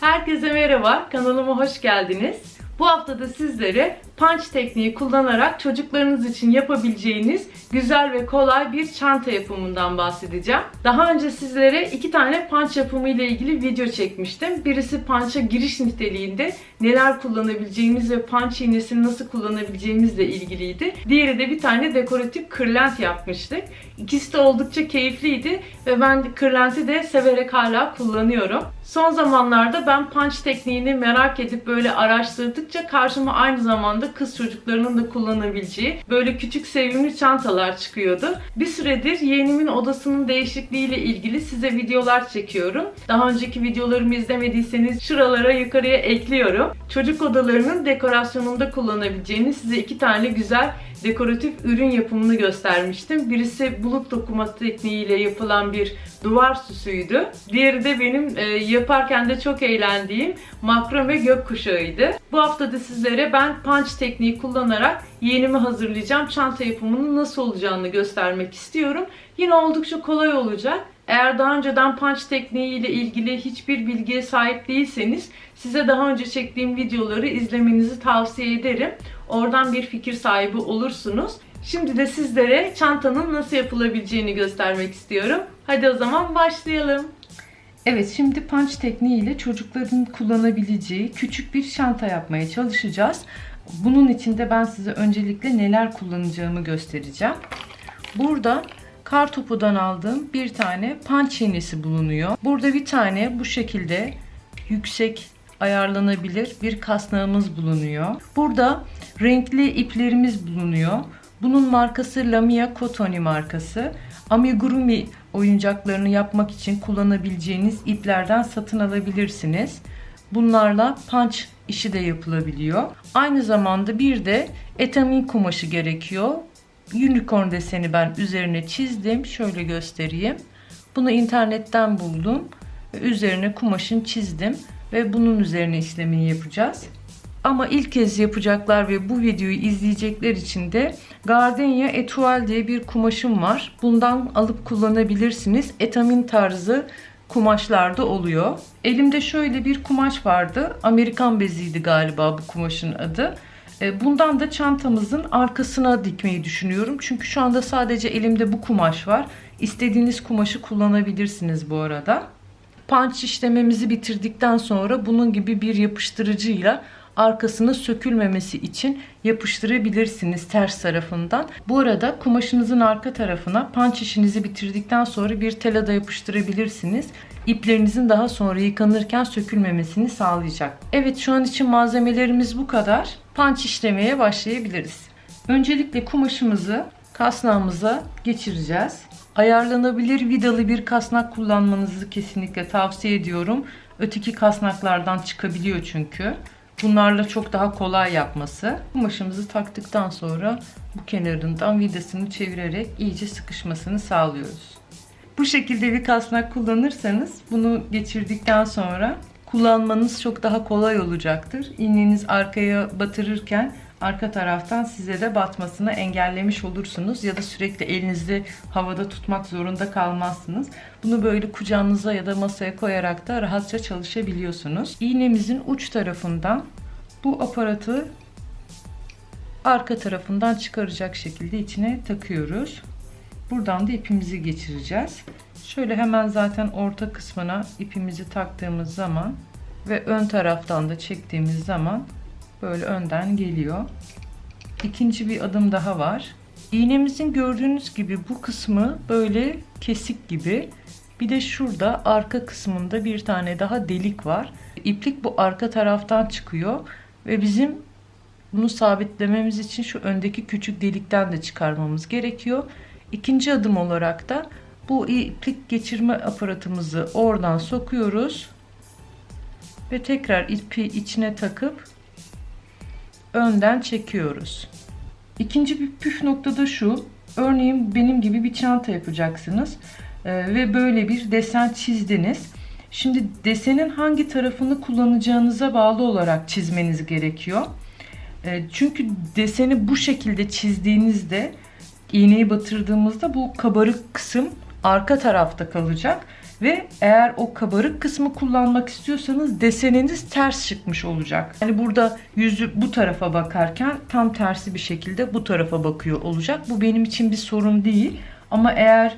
Herkese merhaba, kanalıma hoş geldiniz. Bu hafta da sizlere punch tekniği kullanarak çocuklarınız için yapabileceğiniz güzel ve kolay bir çanta yapımından bahsedeceğim. Daha önce sizlere iki tane punch yapımı ile ilgili video çekmiştim. Birisi punch'a giriş niteliğinde neler kullanabileceğimiz ve punch iğnesini nasıl kullanabileceğimizle ilgiliydi. Diğeri de bir tane dekoratif kırlent yapmıştık. İkisi de oldukça keyifliydi ve ben kırlenti de severek hala kullanıyorum. Son zamanlarda ben punch tekniğini merak edip böyle araştırdıkça karşıma aynı zamanda kız çocuklarının da kullanabileceği böyle küçük sevimli çantalar çıkıyordu. Bir süredir yeğenimin odasının değişikliğiyle ilgili size videolar çekiyorum. Daha önceki videolarımı izlemediyseniz şuralara yukarıya ekliyorum. Çocuk odalarının dekorasyonunda kullanabileceğiniz size iki tane güzel dekoratif ürün yapımını göstermiştim. Birisi bulut dokuma tekniğiyle yapılan bir duvar süsüydü. Diğeri de benim e, yaparken de çok eğlendiğim makrome gökkuşağıydı. Bu hafta da sizlere ben punch tekniği kullanarak yeğenimi hazırlayacağım. Çanta yapımının nasıl olacağını göstermek istiyorum. Yine oldukça kolay olacak. Eğer daha önceden punch tekniği ile ilgili hiçbir bilgiye sahip değilseniz size daha önce çektiğim videoları izlemenizi tavsiye ederim. Oradan bir fikir sahibi olursunuz. Şimdi de sizlere çantanın nasıl yapılabileceğini göstermek istiyorum. Hadi o zaman başlayalım. Evet şimdi punch tekniğiyle çocukların kullanabileceği küçük bir çanta yapmaya çalışacağız. Bunun için de ben size öncelikle neler kullanacağımı göstereceğim. Burada kar topudan aldığım bir tane punch iğnesi bulunuyor. Burada bir tane bu şekilde yüksek ayarlanabilir bir kasnağımız bulunuyor. Burada renkli iplerimiz bulunuyor. Bunun markası Lamia Kotoni markası. Amigurumi oyuncaklarını yapmak için kullanabileceğiniz iplerden satın alabilirsiniz. Bunlarla punch işi de yapılabiliyor. Aynı zamanda bir de etamin kumaşı gerekiyor. Unicorn deseni ben üzerine çizdim. Şöyle göstereyim. Bunu internetten buldum. Üzerine kumaşın çizdim ve bunun üzerine işlemini yapacağız. Ama ilk kez yapacaklar ve bu videoyu izleyecekler için de Gardenia Etual diye bir kumaşım var. Bundan alıp kullanabilirsiniz. Etamin tarzı kumaşlarda oluyor. Elimde şöyle bir kumaş vardı. Amerikan beziydi galiba bu kumaşın adı. E, bundan da çantamızın arkasına dikmeyi düşünüyorum. Çünkü şu anda sadece elimde bu kumaş var. İstediğiniz kumaşı kullanabilirsiniz bu arada. Punch işlememizi bitirdikten sonra bunun gibi bir yapıştırıcıyla arkasını sökülmemesi için yapıştırabilirsiniz ters tarafından. Bu arada kumaşınızın arka tarafına punch işinizi bitirdikten sonra bir telada yapıştırabilirsiniz. İplerinizin daha sonra yıkanırken sökülmemesini sağlayacak. Evet şu an için malzemelerimiz bu kadar. Punch işlemeye başlayabiliriz. Öncelikle kumaşımızı kasnağımıza geçireceğiz. Ayarlanabilir vidalı bir kasnak kullanmanızı kesinlikle tavsiye ediyorum. Öteki kasnaklardan çıkabiliyor çünkü. Bunlarla çok daha kolay yapması. Kumaşımızı taktıktan sonra bu kenarından vidasını çevirerek iyice sıkışmasını sağlıyoruz. Bu şekilde bir kasnak kullanırsanız bunu geçirdikten sonra kullanmanız çok daha kolay olacaktır. İğneniz arkaya batırırken arka taraftan size de batmasını engellemiş olursunuz ya da sürekli elinizi havada tutmak zorunda kalmazsınız. Bunu böyle kucağınıza ya da masaya koyarak da rahatça çalışabiliyorsunuz. İğnemizin uç tarafından bu aparatı arka tarafından çıkaracak şekilde içine takıyoruz. Buradan da ipimizi geçireceğiz. Şöyle hemen zaten orta kısmına ipimizi taktığımız zaman ve ön taraftan da çektiğimiz zaman böyle önden geliyor. İkinci bir adım daha var. İğnemizin gördüğünüz gibi bu kısmı böyle kesik gibi. Bir de şurada arka kısmında bir tane daha delik var. İplik bu arka taraftan çıkıyor ve bizim bunu sabitlememiz için şu öndeki küçük delikten de çıkarmamız gerekiyor. İkinci adım olarak da bu iplik geçirme aparatımızı oradan sokuyoruz ve tekrar ipi içine takıp önden çekiyoruz. İkinci bir püf nokta da şu. Örneğin benim gibi bir çanta yapacaksınız ee, ve böyle bir desen çizdiniz. Şimdi desenin hangi tarafını kullanacağınıza bağlı olarak çizmeniz gerekiyor. Ee, çünkü deseni bu şekilde çizdiğinizde iğneyi batırdığımızda bu kabarık kısım arka tarafta kalacak ve eğer o kabarık kısmı kullanmak istiyorsanız deseniniz ters çıkmış olacak. Yani burada yüzü bu tarafa bakarken tam tersi bir şekilde bu tarafa bakıyor olacak. Bu benim için bir sorun değil. Ama eğer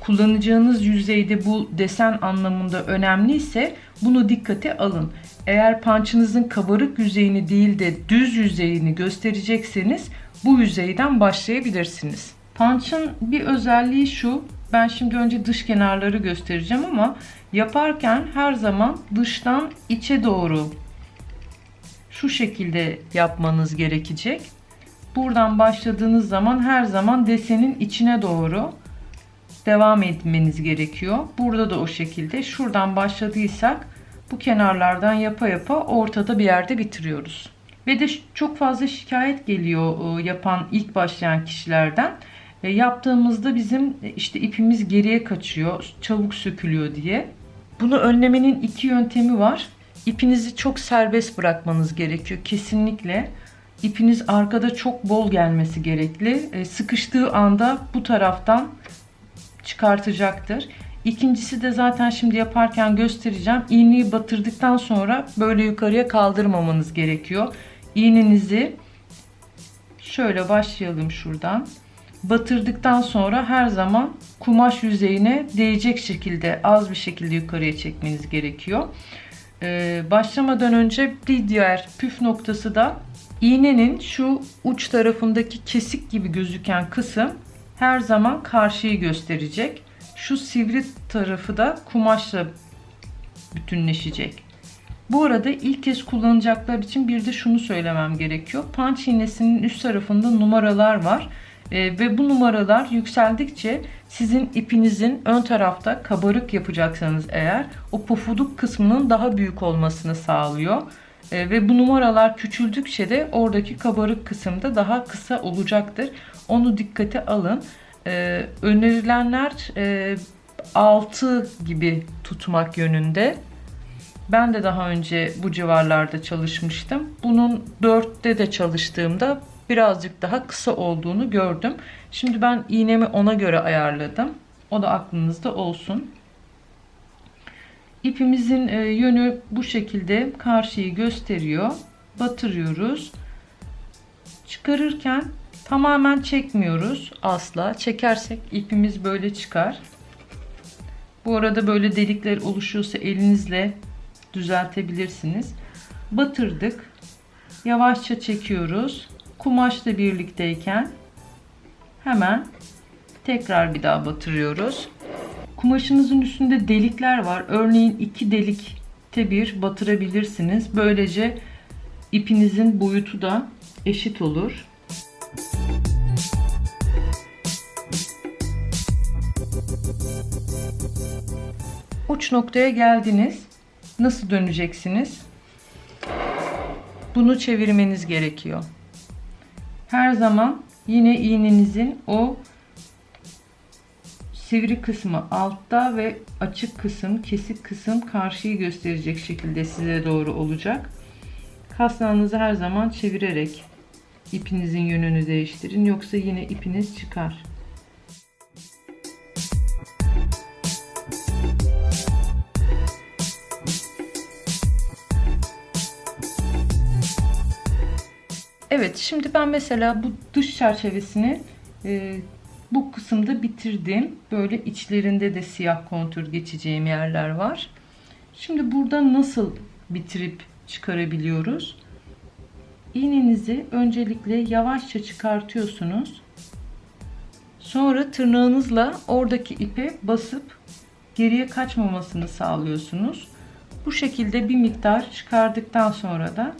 kullanacağınız yüzeyde bu desen anlamında önemliyse bunu dikkate alın. Eğer pançınızın kabarık yüzeyini değil de düz yüzeyini gösterecekseniz bu yüzeyden başlayabilirsiniz. Punch'ın bir özelliği şu. Ben şimdi önce dış kenarları göstereceğim ama yaparken her zaman dıştan içe doğru şu şekilde yapmanız gerekecek. Buradan başladığınız zaman her zaman desenin içine doğru devam etmeniz gerekiyor. Burada da o şekilde. Şuradan başladıysak bu kenarlardan yapa yapa ortada bir yerde bitiriyoruz. Ve de çok fazla şikayet geliyor e, yapan ilk başlayan kişilerden. E, yaptığımızda bizim e, işte ipimiz geriye kaçıyor, çabuk sökülüyor diye. Bunu önlemenin iki yöntemi var. İpinizi çok serbest bırakmanız gerekiyor kesinlikle. İpiniz arkada çok bol gelmesi gerekli. Sıkıştığı anda bu taraftan çıkartacaktır. İkincisi de zaten şimdi yaparken göstereceğim. İğneyi batırdıktan sonra böyle yukarıya kaldırmamanız gerekiyor. İğnenizi şöyle başlayalım şuradan. Batırdıktan sonra her zaman kumaş yüzeyine değecek şekilde az bir şekilde yukarıya çekmeniz gerekiyor. Ee, başlamadan önce bir diğer püf noktası da iğnenin şu uç tarafındaki kesik gibi gözüken kısım her zaman karşıyı gösterecek. Şu sivri tarafı da kumaşla bütünleşecek. Bu arada ilk kez kullanacaklar için bir de şunu söylemem gerekiyor. Punch iğnesinin üst tarafında numaralar var. E, ve bu numaralar yükseldikçe sizin ipinizin ön tarafta kabarık yapacaksanız eğer o pofuduk kısmının daha büyük olmasını sağlıyor. E, ve bu numaralar küçüldükçe de oradaki kabarık kısımda daha kısa olacaktır. Onu dikkate alın. E, önerilenler e, 6 gibi tutmak yönünde. Ben de daha önce bu civarlarda çalışmıştım. Bunun 4'te de çalıştığımda birazcık daha kısa olduğunu gördüm. Şimdi ben iğnemi ona göre ayarladım. O da aklınızda olsun. İpimizin e, yönü bu şekilde karşıyı gösteriyor. Batırıyoruz. Çıkarırken tamamen çekmiyoruz asla. Çekersek ipimiz böyle çıkar. Bu arada böyle delikler oluşuyorsa elinizle düzeltebilirsiniz. Batırdık. Yavaşça çekiyoruz. Kumaşla birlikteyken hemen tekrar bir daha batırıyoruz. Kumaşınızın üstünde delikler var. Örneğin iki delikte bir batırabilirsiniz. Böylece ipinizin boyutu da eşit olur. Uç noktaya geldiniz. Nasıl döneceksiniz? Bunu çevirmeniz gerekiyor. Her zaman yine iğnenizin o sivri kısmı altta ve açık kısım, kesik kısım karşıyı gösterecek şekilde size doğru olacak. Kasnağınızı her zaman çevirerek ipinizin yönünü değiştirin. Yoksa yine ipiniz çıkar. Evet şimdi ben mesela bu dış çerçevesini e, bu kısımda bitirdim. Böyle içlerinde de siyah kontür geçeceğim yerler var. Şimdi burada nasıl bitirip çıkarabiliyoruz? İğnenizi öncelikle yavaşça çıkartıyorsunuz. Sonra tırnağınızla oradaki ipe basıp geriye kaçmamasını sağlıyorsunuz. Bu şekilde bir miktar çıkardıktan sonra da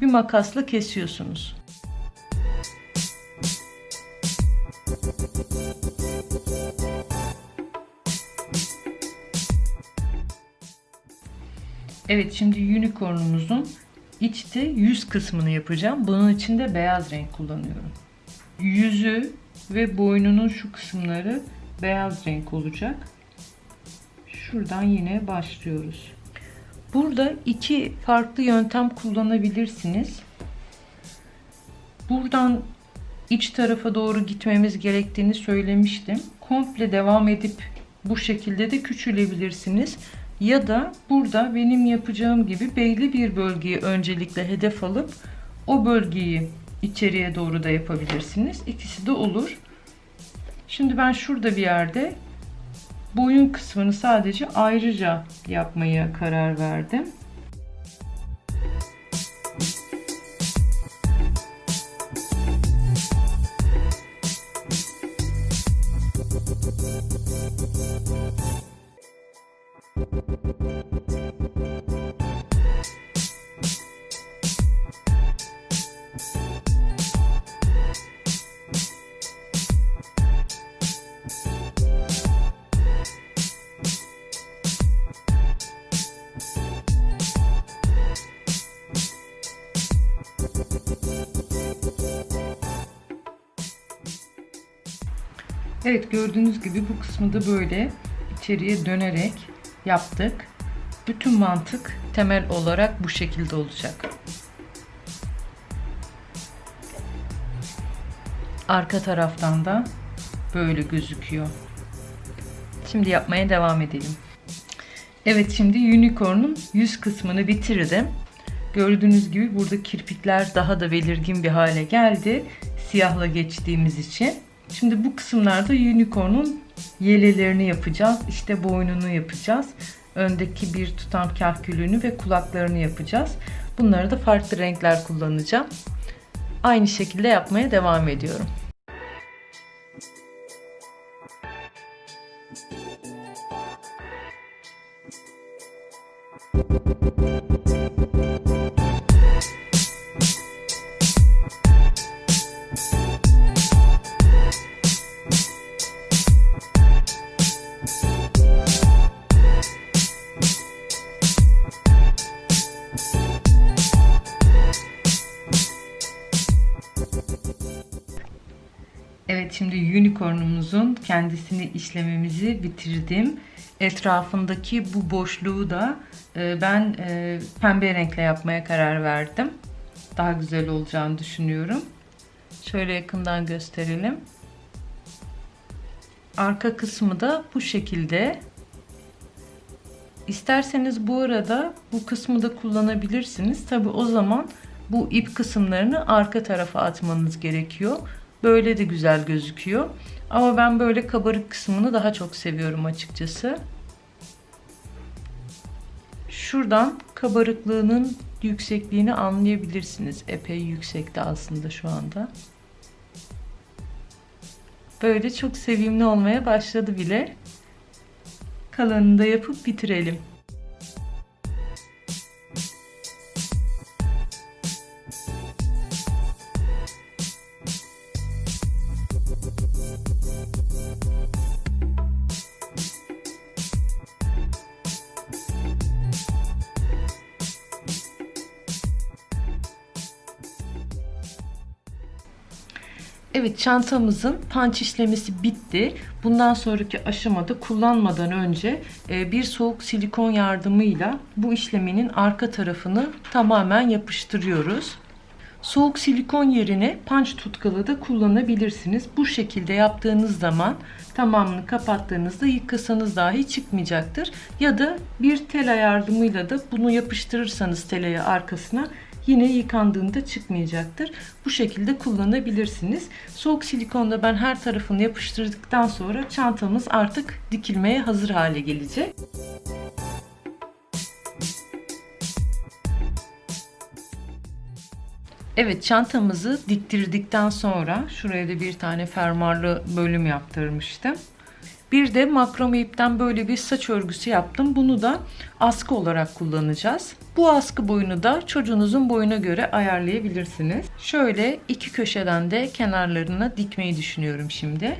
bir makasla kesiyorsunuz. Evet şimdi unicornumuzun içte yüz kısmını yapacağım. Bunun için de beyaz renk kullanıyorum. Yüzü ve boynunun şu kısımları beyaz renk olacak. Şuradan yine başlıyoruz. Burada iki farklı yöntem kullanabilirsiniz. Buradan iç tarafa doğru gitmemiz gerektiğini söylemiştim. Komple devam edip bu şekilde de küçülebilirsiniz. Ya da burada benim yapacağım gibi belli bir bölgeyi öncelikle hedef alıp o bölgeyi içeriye doğru da yapabilirsiniz. İkisi de olur. Şimdi ben şurada bir yerde boyun kısmını sadece ayrıca yapmaya karar verdim. Evet gördüğünüz gibi bu kısmı da böyle içeriye dönerek yaptık. Bütün mantık temel olarak bu şekilde olacak. Arka taraftan da böyle gözüküyor. Şimdi yapmaya devam edelim. Evet şimdi unicorn'un yüz kısmını bitirdim. Gördüğünüz gibi burada kirpikler daha da belirgin bir hale geldi. Siyahla geçtiğimiz için. Şimdi bu kısımlarda unicorn'un yelelerini yapacağız. İşte boynunu yapacağız. Öndeki bir tutam kahkülünü ve kulaklarını yapacağız. Bunları da farklı renkler kullanacağım. Aynı şekilde yapmaya devam ediyorum. Unicornumuzun kendisini işlememizi bitirdim. Etrafındaki bu boşluğu da e, ben e, pembe renkle yapmaya karar verdim. Daha güzel olacağını düşünüyorum. Şöyle yakından gösterelim. Arka kısmı da bu şekilde. İsterseniz bu arada bu kısmı da kullanabilirsiniz. Tabi o zaman bu ip kısımlarını arka tarafa atmanız gerekiyor. Böyle de güzel gözüküyor. Ama ben böyle kabarık kısmını daha çok seviyorum açıkçası. Şuradan kabarıklığının yüksekliğini anlayabilirsiniz. Epey yüksekte aslında şu anda. Böyle çok sevimli olmaya başladı bile. Kalanını da yapıp bitirelim. Çantamızın panç işlemesi bitti. Bundan sonraki aşamada kullanmadan önce e, bir soğuk silikon yardımıyla bu işleminin arka tarafını tamamen yapıştırıyoruz. Soğuk silikon yerine panç tutkalı da kullanabilirsiniz. Bu şekilde yaptığınız zaman tamamını kapattığınızda yıkasanız dahi çıkmayacaktır. Ya da bir tela yardımıyla da bunu yapıştırırsanız telaya arkasına yine yıkandığında çıkmayacaktır. Bu şekilde kullanabilirsiniz. Soğuk silikonda ben her tarafını yapıştırdıktan sonra çantamız artık dikilmeye hazır hale gelecek. Evet çantamızı diktirdikten sonra şuraya da bir tane fermuarlı bölüm yaptırmıştım. Bir de makrome ipten böyle bir saç örgüsü yaptım. Bunu da askı olarak kullanacağız. Bu askı boyunu da çocuğunuzun boyuna göre ayarlayabilirsiniz. Şöyle iki köşeden de kenarlarına dikmeyi düşünüyorum şimdi.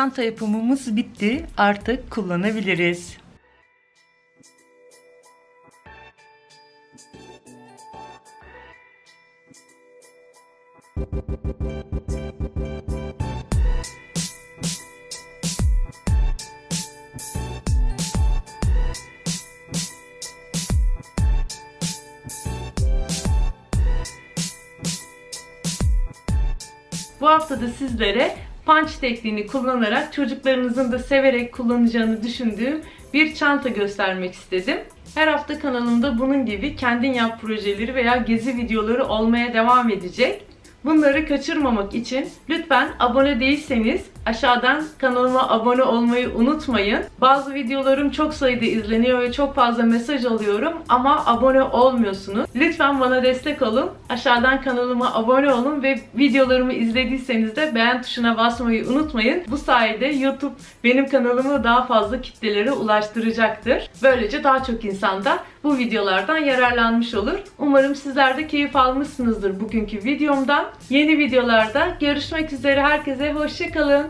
Çanta yapımımız bitti. Artık kullanabiliriz. Bu hafta da sizlere punch tekniğini kullanarak çocuklarınızın da severek kullanacağını düşündüğüm bir çanta göstermek istedim. Her hafta kanalımda bunun gibi kendin yap projeleri veya gezi videoları olmaya devam edecek. Bunları kaçırmamak için lütfen abone değilseniz aşağıdan kanalıma abone olmayı unutmayın. Bazı videolarım çok sayıda izleniyor ve çok fazla mesaj alıyorum ama abone olmuyorsunuz. Lütfen bana destek olun. Aşağıdan kanalıma abone olun ve videolarımı izlediyseniz de beğen tuşuna basmayı unutmayın. Bu sayede YouTube benim kanalımı daha fazla kitlelere ulaştıracaktır. Böylece daha çok insan da bu videolardan yararlanmış olur. Umarım sizler de keyif almışsınızdır bugünkü videomdan. Yeni videolarda görüşmek üzere. Herkese hoşçakalın.